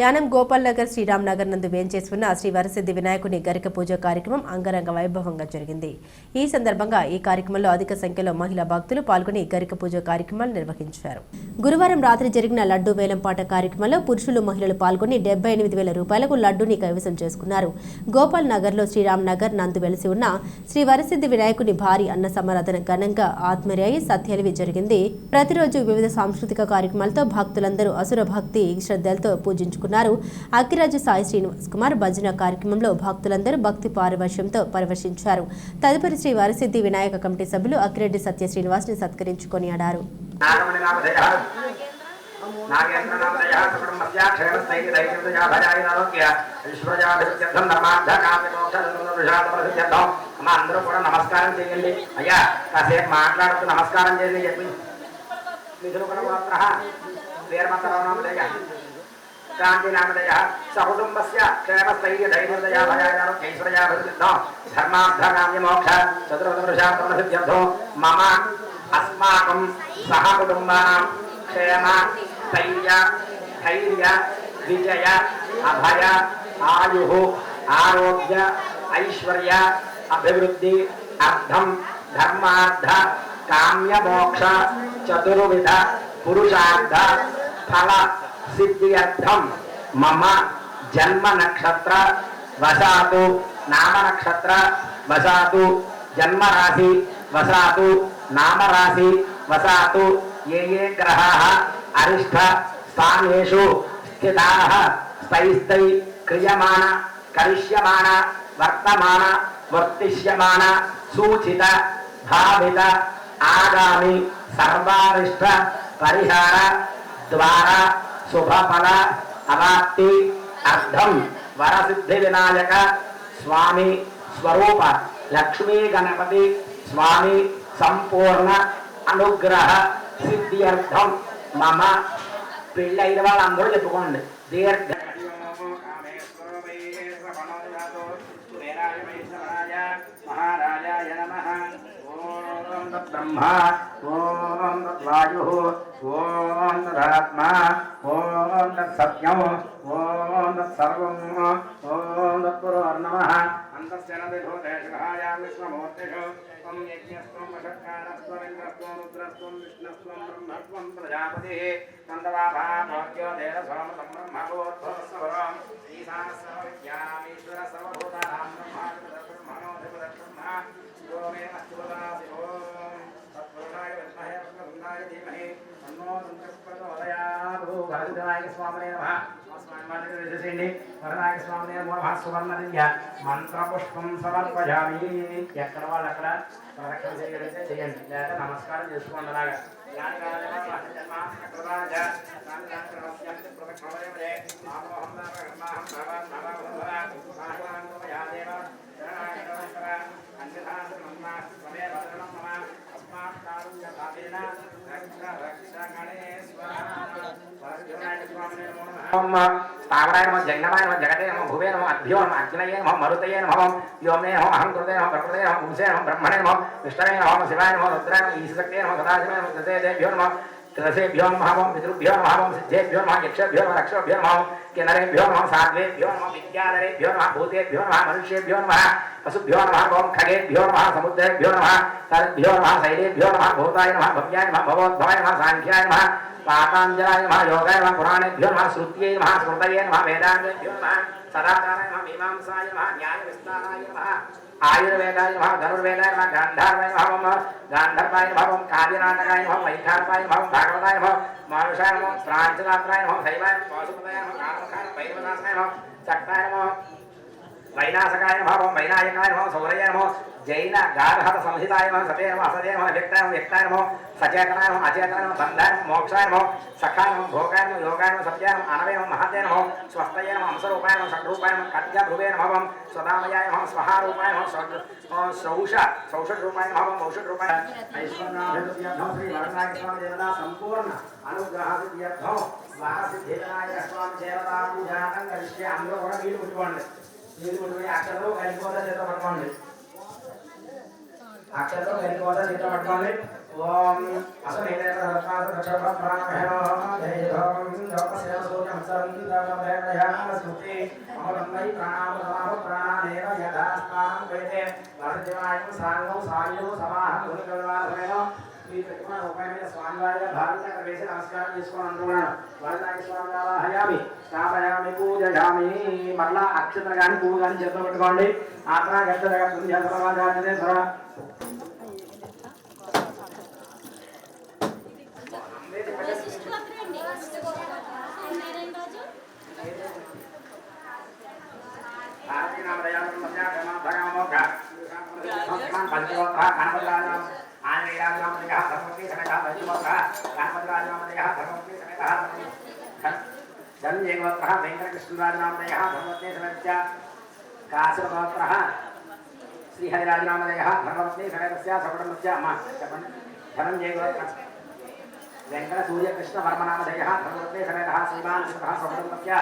యానం గోపాల్ నగర్ శ్రీరామ్ నగర్ నందు వేంచేసుకున్న శ్రీ వరసిద్ధి వినాయకుని గరిక పూజ కార్యక్రమం అంగరంగ వైభవంగా జరిగింది. ఈ సందర్భంగా ఈ కార్యక్రమంలో అధిక సంఖ్యలో మహిళా భక్తులు పాల్గొని గరిక పూజ కార్యక్రమాలు నిర్వహించారు. గురువారం రాత్రి జరిగిన లడ్డూ వేలంపాట కార్యక్రమంలో పురుషులు మహిళలు పాల్గొని డెబ్బై ఎనిమిది వేల రూపాయలకు లడ్డూని కైవసం చేసుకున్నారు. గోపాల్ నగర్లో శ్రీరామ్ నగర్ నందు వెలిసి ఉన్న శ్రీ వరసిద్ధి వినాయకుని భారీ అన్న సమరాధన ఘనంగా ఆత్మర్యాయి సత్యలివి జరిగింది. ప్రతిరోజు వివిధ సాంస్కృతిక కార్యక్రమాలతో భక్తులందరూ అసుర భక్తి శ్రద్ధలతో పూజించుకున్నారు అక్కిరాజు సాయి శ్రీనివాస్ కుమార్ భజన కార్యక్రమంలో భక్తులందరూ భక్తి పారవశ్యంతో పరవశించారు తదుపరి శ్రీ వరసిద్ధి వినాయక కమిటీ సభ్యులు అక్కిరెడ్డి సత్య శ్రీనివాస్ని సత్కరించుకొని ఆడారు నాగమణి అందరూ కూడా నమస్కారం చేయండి అయ్యా కాసేపు మాట్లాడుతూ నమస్కారం చేయండి చెప్పి నిధులు కూడా గోత్ర వీరమంతరావు నామధేయ శాంతి నామధేయ సకుటుంబస్య క్షేమస్థైర్య ధైర్యజా భజాయ ఆరోగ్య ఐశ్వర్యాభివృద్ధ్యర్థం మమ అస్మాకం సహ కుటుంబానాం క్షేమ స్థైర్య ధైర్య విజయ అభయ ఆయు ఆరోగ్య ఐశ్వర్య అభివృద్ధి అర్థం ధర్మార్థ కామ్యమోక్ష చతుర్విధ పురుషార్థ ఫల సిద్ధ్యర్థం మమ జన్మ నక్షత్ర వసాతు నామ నక్షత్ర వశాతు జన్మ రాశి వశాతు నామరాశి వసాతు ఏ ఏ గ్రహాः అరిష్ట స్థానేషు స్థితాः స్థైస్థై క్రియమాణ కరిష్యమాణ వర్తమాన వర్తిష్యమాణ సూచిత భావిత ఆగామి సర్వారిష్ట పరిహార ద్వారా శుభఫల అవాప్తి అర్థం వరసిద్ధి వినాయక స్వామి స్వరూప లక్ష్మీ గణపతి స్వామి సంపూర్ణ అనుగ్రహ సిద్ధ్యర్థం మమ పెళ్ళి అయిన వాళ్ళందరూ చెప్పుకోండి దీర్ఘ మహారాజాయ నమ ఓం బ్రహ్మ ఓం వాయు ఓం తదాత్మ ఓం తత్సత్యం ఓం తత్సర్వం ఓం తత్పురోర్ణమ అంతశ్చనదిభూతేషాయాం విశ్వమూర్తిషు త్వం యజ్ఞస్త్వం వషట్కారస్త్వమింద్రస్త్వం రుద్రస్త్వం విష్ణుస్త్వం బ్రహ్మత్వం ప్రజాపతి నందవాభామోద్యో దేన సోమతం బ్రహ్మభూత్వం ఈశానస్వ విద్యామీశ్వర సర్వభూతానాం బ్రహ్మాధిపత బ్రహ్మణోధిపత బ్రహ్మ స్తోమే అస్తుపదాసి భరతనాయక స్వామినే నమః స్వామి వరనాయక స్వామినే నమః సువర్ణలింగ మంత్ర ఎక్కడ వాళ్ళు అక్కడ ప్రదక్షిణ చేయగలిగితే చేయండి లేదా నమస్కారం చేసుకోండి అలాగా స్థావరాయ నమ జంగమాయ నమ జగతే నమ భువే నమ అభ్యో నమ అగ్నయే నమ మరుతయే నమ వ్యోమే నమ అహం కృతే నమ ప్రకృతే నమ పుంసే నమ బ్రహ్మణే నమ విష్ణవే నమ శివాయ నమ రుద్రాయ నమ ఈశక్తే నమ సదాశివే నమ దశేభ్యో నమ त्रसेभ्यो नमः ओं पितृभ्यो नमः ओं सिद्धेभ्यो नमः यक्षेभ्यो नमः रक्षेभ्यो नमः किन्नरेभ्यो नमः साध्वेभ्यो नमः विद्याधरेभ्यो नमः भूतेभ्यो नमः मनुष्येभ्यो नमः पशुभ्यो नमः ओं खगेभ्यो नमः समुद्रेभ्यो नमः तरेभ्यो नमः शैलेभ्यो नमः भूताय नमः भव्याय नमः भवोद्भवाय नमः सांख्याय नमः पाताञ्जलाय नमः योगाय नमः पुराणेभ्यो नमः श्रुत्यै नमः स्मृतये नमः वेदान्तेभ्यो नमः सदाचाराय नमः मीमांसाय नमः न्यायविस्ताराय नमः ఆయుర్వేదాయ నమ ధనుర్వేదాయ నమ గాంధార్వాయ నమ గాంధర్వాయ నమ కావ్యనాటకాయ నమ వైఖార్వాయ నమ భాగవతాయ నమ మానుషాయ నమ ప్రాంచనాత్రాయ నమ శైవాయ నమ పాశుపతాయ కామకాయ భైరవదాసాయ చక్రాయ నమ वैनाशकाय नमः ओम वैनायकाय नमः, सौरय नमः, जैन गार्हत संहिताय नमः, सते नमः, असते नमः, व्यक्ताय नमः व्यक्ताय नमः, सचेतनाय नमः, अचेतनाय नमः बंधाय नमः, मोक्षाय नमः, सखाय नमः, भोगाय नमः, योगाय नमः, सत्याय नमः अनवय नमः महादय नमः, स्वस्थय नमः, अंशरूपाय नमः, षड्रूपाय नमः कट्या भ्रुवे नमः वम सदामयाय नमः, स्वहारूपाय नमः सौष सौषड्रूपाय नमः वम औषड्रूपाय ऐश्वर्याभ्यर्थ्यर्थं श्री वरणाय स्वामी देवता संपूर्ण अनुग्रहादित्यर्थं वासिद्धेतनाय स्वामी देवता पूजानं करिष्ये अम्रोहण वील पुष्पण्डे అక్షరలో కలిగిపోతా చేత పట్టుకోండి. అక్షరలో కలిగిపోతా చేత పట్టుకోండి. ఓం. అసమేదేవ సత్వాస దక్షప్రాణమహేనో దేవం లోకస్య సూర్యం సంతమవేదయామ స్మృతి అమృతమై ప్రాణామ సమాహ ప్రాణానేవ యథాస్థానం వేదే వర్జమాయం సాంగం సాయు సమాహం. గురుకల్వాసమేనో ఈ ప్రతిమా వేసి నమస్కారం చేసుకొని స్వామి హయామి స్థాపయామి పూజయామి. మరలా అక్షతలు కానీ పువ్వు కానీ చేతిలో పెట్టుకోండి. ఆత్మ గట్ట राजवामनजः सर्वस्वे समेतः समेतस्य कासुरभवक्त्रः श्रीहरिराजरामनजः सर्वस्वे समेतस्य सपटमस्य जपन् धनञ्जयगोत्रः वेङ्कटसूर्यकृष्णवर्मनामधयः सर्वस्वे समेतः श्रीमान् कृष्णः सपटमस्य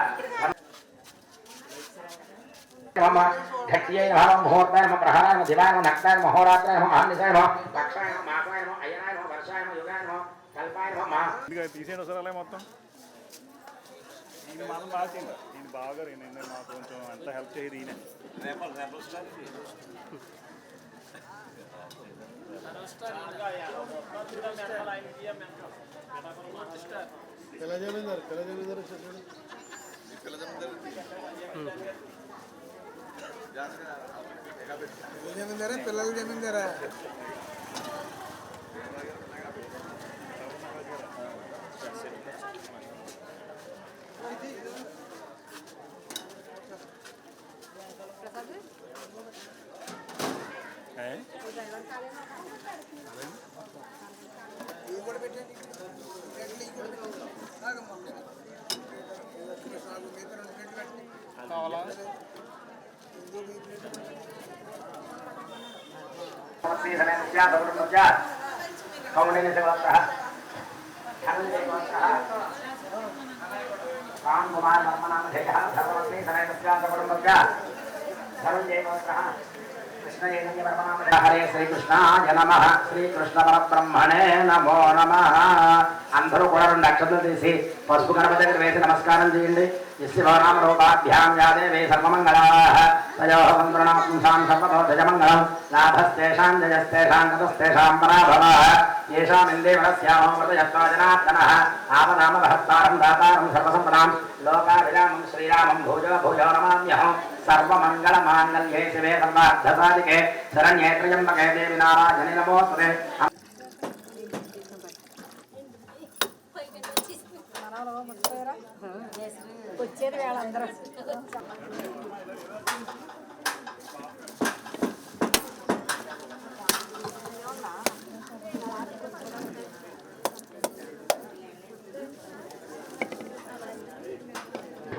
नम ढक्यै नम मुहूर्ताय नम प्रहराय नम दिवाय नम नक्ताय नम ఇదిగో తీసేయండి ఒకసారి అలా మొత్తం. ఈయన మనం బాగా చేయండి ఈయన బాగా నేను మాకు కొంచెం అంత హెల్ప్ చేయదు ఈయన. పిల్ల జమీందారు పిల్ల జమీందారు పిల్ల జమీందారా పిల్లల జమీందారా ఏ? ఇవి కూడా పెట్టండి ప్లేట్లు ఇవి కూడా పెట్టండి ఆగమ్మా. నాలుగు మిగతా రెండు ప్లేట్లు పెట్టండి కావాలా ఇంకో మీ ప్లేట్ శ్రీ సమేతస్య సకుటుంబస్య కౌండిన్య శివత్ర ధనంజయ గోత్ర రామ్ కుమార్ వర్మనామధేయ ధర్మపత్ని సమేతస్య హరే శ్రీకృష్ణాయ నమ శ్రీకృష్ణ పరబ్రహ్మణే నమో నమ అందరూ కూడా రెండు అక్షతలు తీసి పసుపు గణప దగ్గర వేసి నమస్కారం చేయండి యస్యభవనామ రూపాభ్యాం యాదేవే సర్వమంగళాః తయోః వందనాం లాభస్తేషాం జయస్తేషాం येषामिन्दे वनस्यामो मृतयत्वा जनार्दनः आपदाम भक्तारं दातारं सर्वसम्पदां लोकाभिरामं श्रीरामं भुजो भुजो नमाम्यहं सर्वमङ्गलमाङ्गल्ये शिवे सर्वार्धसाधिके शरण्ये त्र्यम्बके देवि नारायणि नमोऽस्तुते వచ్చేది వేళందరూ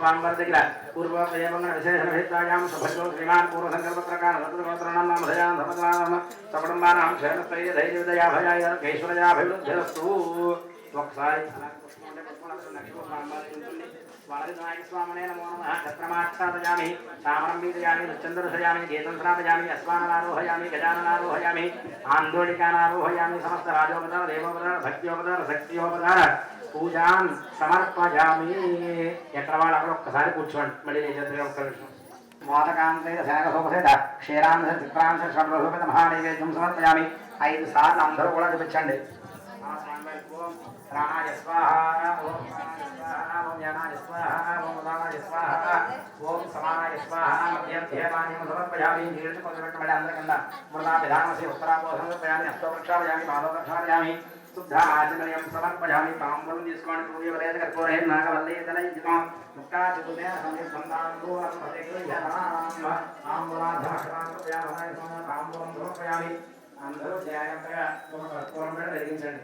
పాంబర్దిగ్ర పూర్వోదయమంగళవిశేషణభిత్తాయాం సుభద్రో శ్రీమాన్ పూర్వసంకల్పత్రకారభద్రగోత్రణాన్నామధయాన్ సమగ్రానామ సపటంబానాం క్షేమస్థైర్య ధైర్యోదయాభయాకైశ్వర్యాభివృద్ధిరస్తు ఒకసారి స్వామనే నమో నమ క్షత్రమాక్షాదయామి సామరంబీదయామి చంద్రశయామి గీతంత్రాదయామి అశ్వానారోహయామి గజానారోహయామి ఆందోళికానారోహయామి సమస్త రాజోపదార దేవోపదార భక్తియోపదార శక్తియోపదార పూజాన్ సమర్పజామి. ఎక్కడ వాళ్ళు అక్కడ ఒక్కసారి కూర్చోండి. మళ్ళీ నేను చెప్తే ఒక్క నిమిషం. మోదకాంతే శనగసోపసేత క్షీరాంశ చిత్రాంశ షడ్రూపేత మహానైవేద్యం సమర్పజామి. ఐదు సార్లు అందరూ కూడా చూపించండి ఆ స్వామివారికి ఓం. ప్రాణాయ స్వాహ ఓం స్వాహ ఓం స్వాహ ఓం ఉదానాయ స్వాహ ఓం సమానాయ స్వాహ సమర్పయామి నీళ్ళు కొంచెం అందరికన్నా మృదా విధానసి సమర్పయామి పాదో సమర్పయామి. తాంబూలం తీసుకోండి. పూర్వరేత కర్పూరే నాగవల్లే తాంబూలం అందరూ జాగ్రత్తగా కర్పూరం కూడా వెలిగించండి.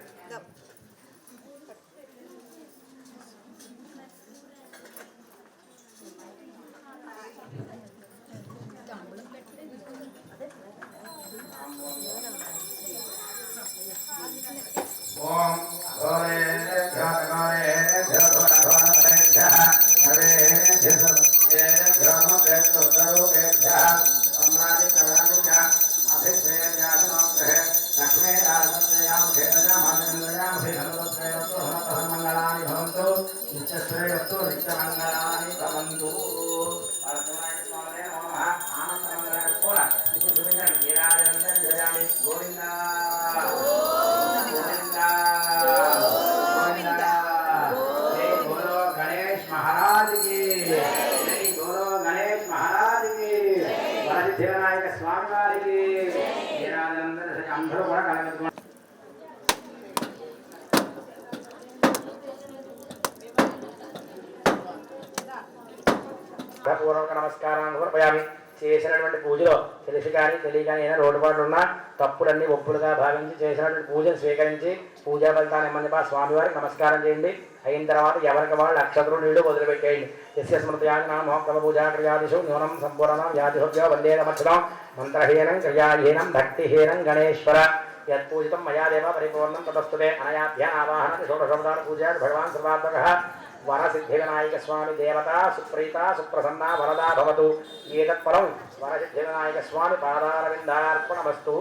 Bye. పూర్వక నమస్కారాన్ని సమర్పయామి చేసినటువంటి పూజలో తెలిసి కానీ తెలియ కానీ ఏదైనా లోటుపాట్లు ఉన్నా తప్పులన్నీ ఒప్పులుగా భావించి చేసినటువంటి పూజను స్వీకరించి పూజా ఫలితాన్ని ఇమ్మని స్వామివారికి నమస్కారం చేయండి. అయిన తర్వాత ఎవరికి వాళ్ళు నక్షత్రం నీళ్ళు వదిలిపెట్టేయండి యస్య స్మృతియాది నా మోక్షమ పూజా క్రియాదిషు న్యూనం సంపూర్ణం యాదిహుభ్యో వందే మంత్రహీనం క్రియాహీనం భక్తిహీనం గణేశ్వర. యత్పూజితం మయా దేవ పరిపూర్ణం తపస్తుతే అనయాభ్య ఆవాహన షోడశోపదాన పూజా భగవాన్ సర్వాత్మక వరసిద్ధివినాయక స్వామి దేవత సుప్రీత సుప్రసన్న వరదా భవతు. ఏతత్పరం వరసిద్ధివినాయక స్వామి పాదారవిందార్పణమస్తు.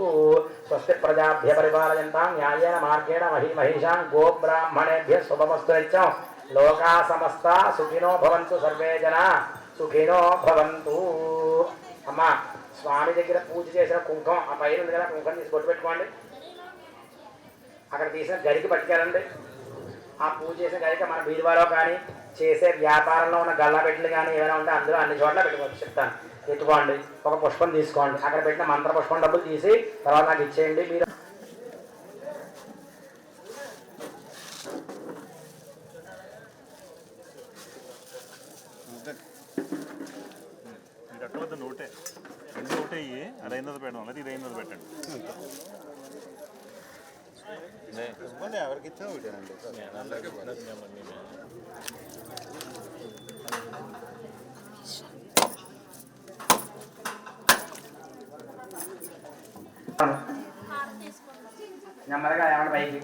స్వస్తి ప్రజాభ్య పరిపాలయంతాం న్యాయేన మార్గేణ మహీ మహిషాం గోబ్రాహ్మణేభ్య శుభమస్తు నిత్యం. లోకా సమస్త సుఖినో భవంతు సర్వే జన సుఖినో భవంతు. అమ్మ స్వామి దగ్గర పూజ చేసిన కుంకం ఆ పైన ఉంది కదా కుంకం తీసి బొట్టు పెట్టుకోండి. అక్కడ తీసిన గడికి పట్టుకెళ్ళండి. ఆ పూజ చేసిన కనుక మన బీరువాలో కానీ చేసే వ్యాపారంలో ఉన్న గల్లబెట్లు కానీ ఏమైనా ఉంటే అందులో అన్ని చోట్ల పెట్టుకోవచ్చు చెప్తాను. పెట్టుకోండి ఒక పుష్పం తీసుకోండి. అక్కడ పెట్టిన మంత్ర పుష్పం డబ్బులు తీసి తర్వాత నాకు ఇచ్చేయండి మీరు నోటే. నోటే అదైనది పెట్టడం అది అయినది లేదా ఇది ఎవరికి ఇచ్చినా ఒకటేనండి నెమ్మదిగా ఏమన్నా పైకి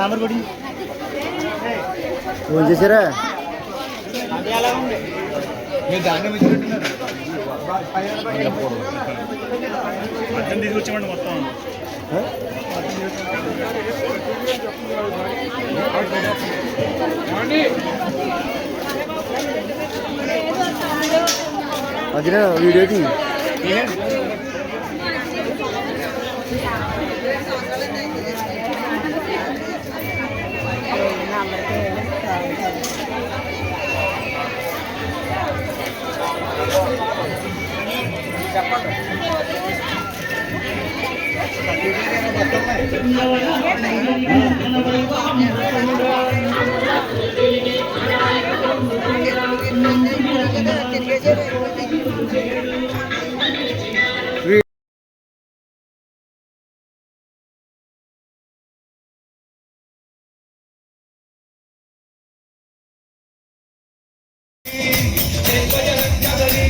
సాంబార్ ఫోన్ చేశారా? తీసుకొచ్చామండి మొత్తం. అదినా వీడియో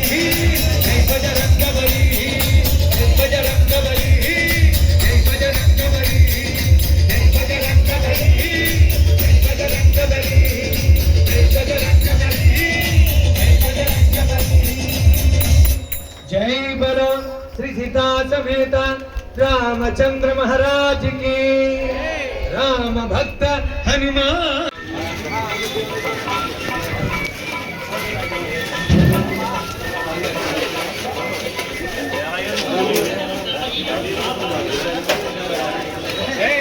తీ सीता समेत रामचंद्र महाराज की। राम भक्त हनुमान। Hey,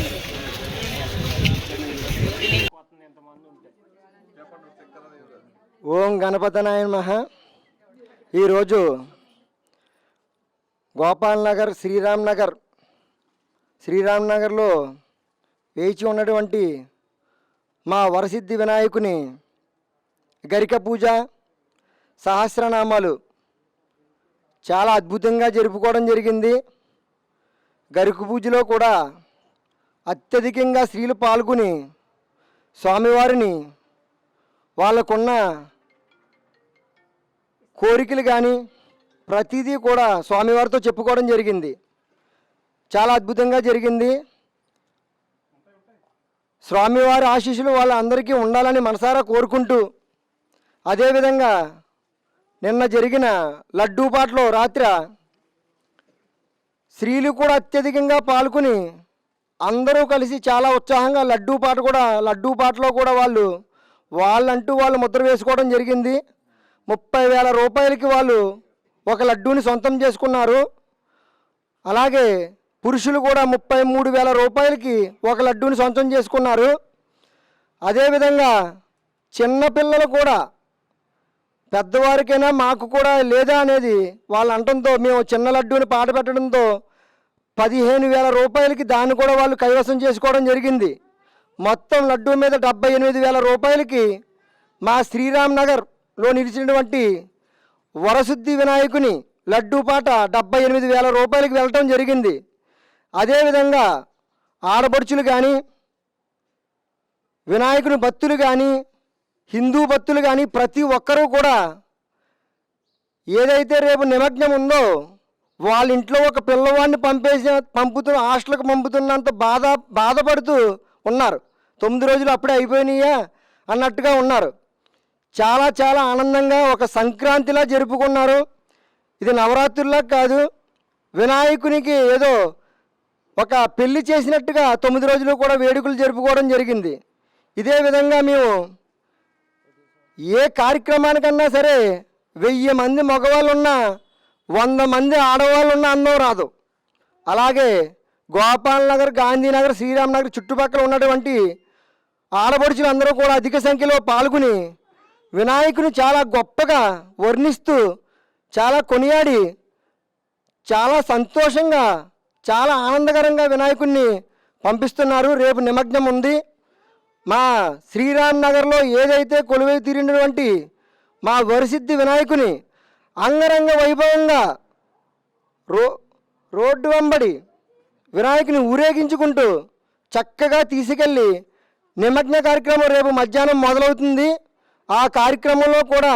ఓం గణపతనాయ నమః ఈరోజు గోపాల్ నగర్ శ్రీరామ్ నగర్ శ్రీరామ్ నగర్లో వేచి ఉన్నటువంటి మా వరసిద్ధి వినాయకుని గరిక పూజ సహస్రనామాలు చాలా అద్భుతంగా జరుపుకోవడం జరిగింది. గరిక పూజలో కూడా అత్యధికంగా స్త్రీలు పాల్గొని స్వామివారిని వాళ్ళకున్న కోరికలు కానీ ప్రతిదీ కూడా స్వామివారితో చెప్పుకోవడం జరిగింది. చాలా అద్భుతంగా జరిగింది. స్వామివారి ఆశీస్సులు వాళ్ళందరికీ ఉండాలని మనసారా కోరుకుంటూ అదేవిధంగా నిన్న జరిగిన లడ్డూ పాటలో రాత్రి స్త్రీలు కూడా అత్యధికంగా పాల్గొని అందరూ కలిసి చాలా ఉత్సాహంగా లడ్డూ పాట కూడా లడ్డూ పాటలో కూడా వాళ్ళు వాళ్ళంటూ వాళ్ళు ముద్ర వేసుకోవడం జరిగింది. ముప్పై వేల రూపాయలకి వాళ్ళు ఒక లడ్డూని సొంతం చేసుకున్నారు. అలాగే పురుషులు కూడా ముప్పై మూడు వేల రూపాయలకి ఒక లడ్డూని సొంతం చేసుకున్నారు. అదేవిధంగా చిన్నపిల్లలు కూడా పెద్దవారికైనా మాకు కూడా లేదా అనేది వాళ్ళు అంటంతో మేము చిన్న లడ్డూని పాట పెట్టడంతో పదిహేను వేల రూపాయలకి దాన్ని కూడా వాళ్ళు కైవసం చేసుకోవడం జరిగింది. మొత్తం లడ్డూ మీద డెబ్బై ఎనిమిది వేల రూపాయలకి మా శ్రీరామ్ నగర్లో నిలిచినటువంటి వరశుద్ధి వినాయకుని లడ్డూ పాట డెబ్బై ఎనిమిది వేల రూపాయలకి వెళ్ళటం జరిగింది. అదేవిధంగా ఆడబడుచులు కానీ వినాయకుని భక్తులు కానీ హిందూ భక్తులు కానీ ప్రతి ఒక్కరూ కూడా ఏదైతే రేపు నిమగ్నం ఉందో వాళ్ళ ఇంట్లో ఒక పిల్లవాడిని పంపేసి పంపుతున్న హాస్టల్కి పంపుతున్నంత బాధ బాధపడుతూ ఉన్నారు. తొమ్మిది రోజులు అప్పుడే అయిపోయినాయా అన్నట్టుగా ఉన్నారు. చాలా చాలా ఆనందంగా ఒక సంక్రాంతిలా జరుపుకున్నారు. ఇది నవరాత్రుల్లా కాదు వినాయకునికి ఏదో ఒక పెళ్ళి చేసినట్టుగా తొమ్మిది రోజులు కూడా వేడుకలు జరుపుకోవడం జరిగింది. ఇదే విధంగా మేము ఏ కార్యక్రమానికన్నా సరే వెయ్యి మంది మగవాళ్ళు ఉన్నా వంద మంది ఆడవాళ్ళు ఉన్న అందం రాదు. అలాగే గోపాల్ నగర్ గాంధీనగర్ శ్రీరామ్నగర్ చుట్టుపక్కల ఉన్నటువంటి ఆడపడుచులు అందరూ కూడా అధిక సంఖ్యలో పాల్గొని వినాయకుని చాలా గొప్పగా వర్ణిస్తూ చాలా కొనియాడి చాలా సంతోషంగా చాలా ఆనందకరంగా వినాయకుడిని పంపిస్తున్నారు. రేపు నిమగ్నం ఉంది. మా శ్రీరామ్ నగర్లో ఏదైతే కొలువై తీరినటువంటి మా వరిసిద్ధి వినాయకుని అంగరంగ వైభవంగా రో రోడ్డు వెంబడి వినాయకుని ఊరేగించుకుంటూ చక్కగా తీసుకెళ్ళి నిమగ్న కార్యక్రమం రేపు మధ్యాహ్నం మొదలవుతుంది. ఆ కార్యక్రమంలో కూడా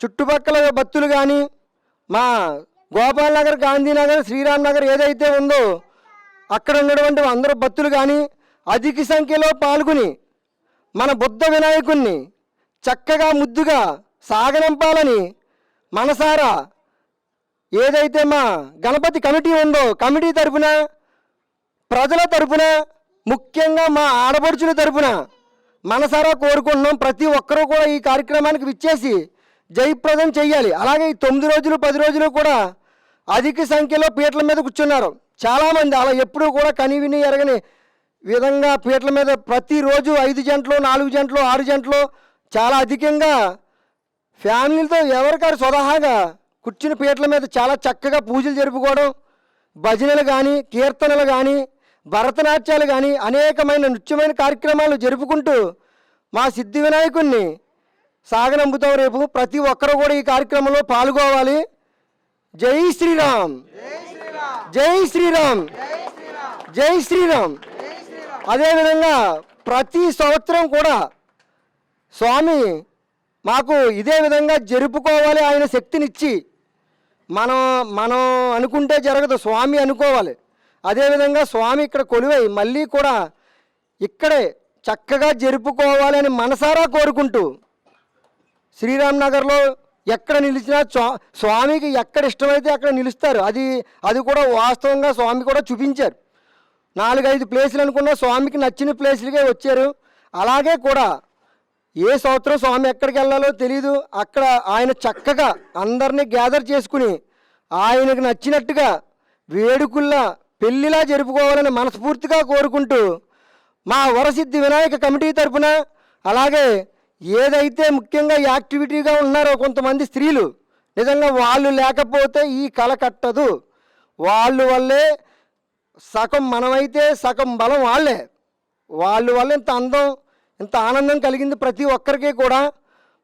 చుట్టుపక్కల భక్తులు కానీ మా గోపాల్ నగర్ గాంధీనగర్ శ్రీరామ్ నగర్ ఏదైతే ఉందో అక్కడ ఉన్నటువంటి అందరు భక్తులు కానీ అధిక సంఖ్యలో పాల్గొని మన బుద్ధ వినాయకుణ్ణి చక్కగా ముద్దుగా సాగనంపాలని మనసారా ఏదైతే మా గణపతి కమిటీ ఉందో కమిటీ తరపున ప్రజల తరపున ముఖ్యంగా మా ఆడపడుచుల తరపున మనసారా కోరుకుంటున్నాం ప్రతి ఒక్కరూ కూడా ఈ కార్యక్రమానికి విచ్చేసి జయప్రదం చేయాలి అలాగే ఈ తొమ్మిది రోజులు పది రోజులు కూడా అధిక సంఖ్యలో పీటల మీద కూర్చున్నారు. చాలామంది అలా ఎప్పుడూ కూడా కనివిని ఎరగని విధంగా పీటల మీద ప్రతిరోజు ఐదు జంటలు నాలుగు జంటలు ఆరు జంటలు చాలా అధికంగా ఫ్యామిలీతో ఎవరికారు స్వతహాగా కూర్చుని పీటల మీద చాలా చక్కగా పూజలు జరుపుకోవడం భజనలు కానీ కీర్తనలు కానీ భరతనాట్యాలు కానీ అనేకమైన నృత్యమైన కార్యక్రమాలు జరుపుకుంటూ మా సిద్ధి వినాయకుణ్ణి సాగనంపుతాం రేపు. ప్రతి ఒక్కరూ కూడా ఈ కార్యక్రమంలో పాల్గొవాలి. జై శ్రీరామ్. జై శ్రీరామ్. జై శ్రీరామ్. అదేవిధంగా ప్రతి సంవత్సరం కూడా స్వామి మాకు ఇదే విధంగా జరుపుకోవాలి. ఆయన శక్తినిచ్చి మనం మనం అనుకుంటే జరగదు. స్వామి అనుకోవాలి. అదేవిధంగా స్వామి ఇక్కడ కొలువై మళ్ళీ కూడా ఇక్కడే చక్కగా జరుపుకోవాలని మనసారా కోరుకుంటూ శ్రీరామ్ నగర్లో ఎక్కడ నిలిచినా స్వా- స్వామికి ఎక్కడ ఇష్టమైతే అక్కడ నిలుస్తారు. అది అది కూడా వాస్తవంగా స్వామి కూడా చూపించారు. నాలుగైదు ప్లేసులు అనుకున్న స్వామికి నచ్చిన ప్లేసులకే వచ్చారు. అలాగే కూడా ఏ సంవత్సరం స్వామి ఎక్కడికి వెళ్ళాలో తెలియదు అక్కడ ఆయన చక్కగా అందరినీ గ్యాదర్ చేసుకుని ఆయనకు నచ్చినట్టుగా వేడుకుల్లా పెళ్ళిలా జరుపుకోవాలని మనస్ఫూర్తిగా కోరుకుంటూ మా వరసిద్ధి వినాయక కమిటీ తరపున అలాగే ఏదైతే ముఖ్యంగా యాక్టివిటీగా ఉన్నారో కొంతమంది స్త్రీలు నిజంగా వాళ్ళు లేకపోతే ఈ కళ కట్టదు. వాళ్ళు వల్లే సగం మనమైతే సగం బలం వాళ్ళే. వాళ్ళు వల్ల ఇంత అందం ఇంత ఆనందం కలిగింది ప్రతి ఒక్కరికి కూడా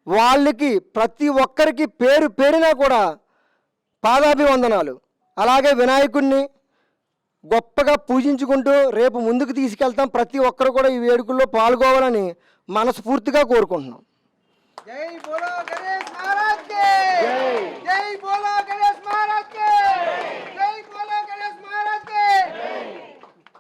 వాళ్ళకి ప్రతి ఒక్కరికి పేరు పేరినా కూడా పాదాభివందనాలు. అలాగే వినాయకుడిని గొప్పగా పూజించుకుంటూ రేపు ముందుకు తీసుకెళ్తాం. ప్రతి ఒక్కరు కూడా ఈ వేడుకల్లో పాల్గొవాలని మనస్ఫూర్తిగా కోరుకుంటున్నాం. జై బోలో గణేష్ మహారాజ్ జై! బోలో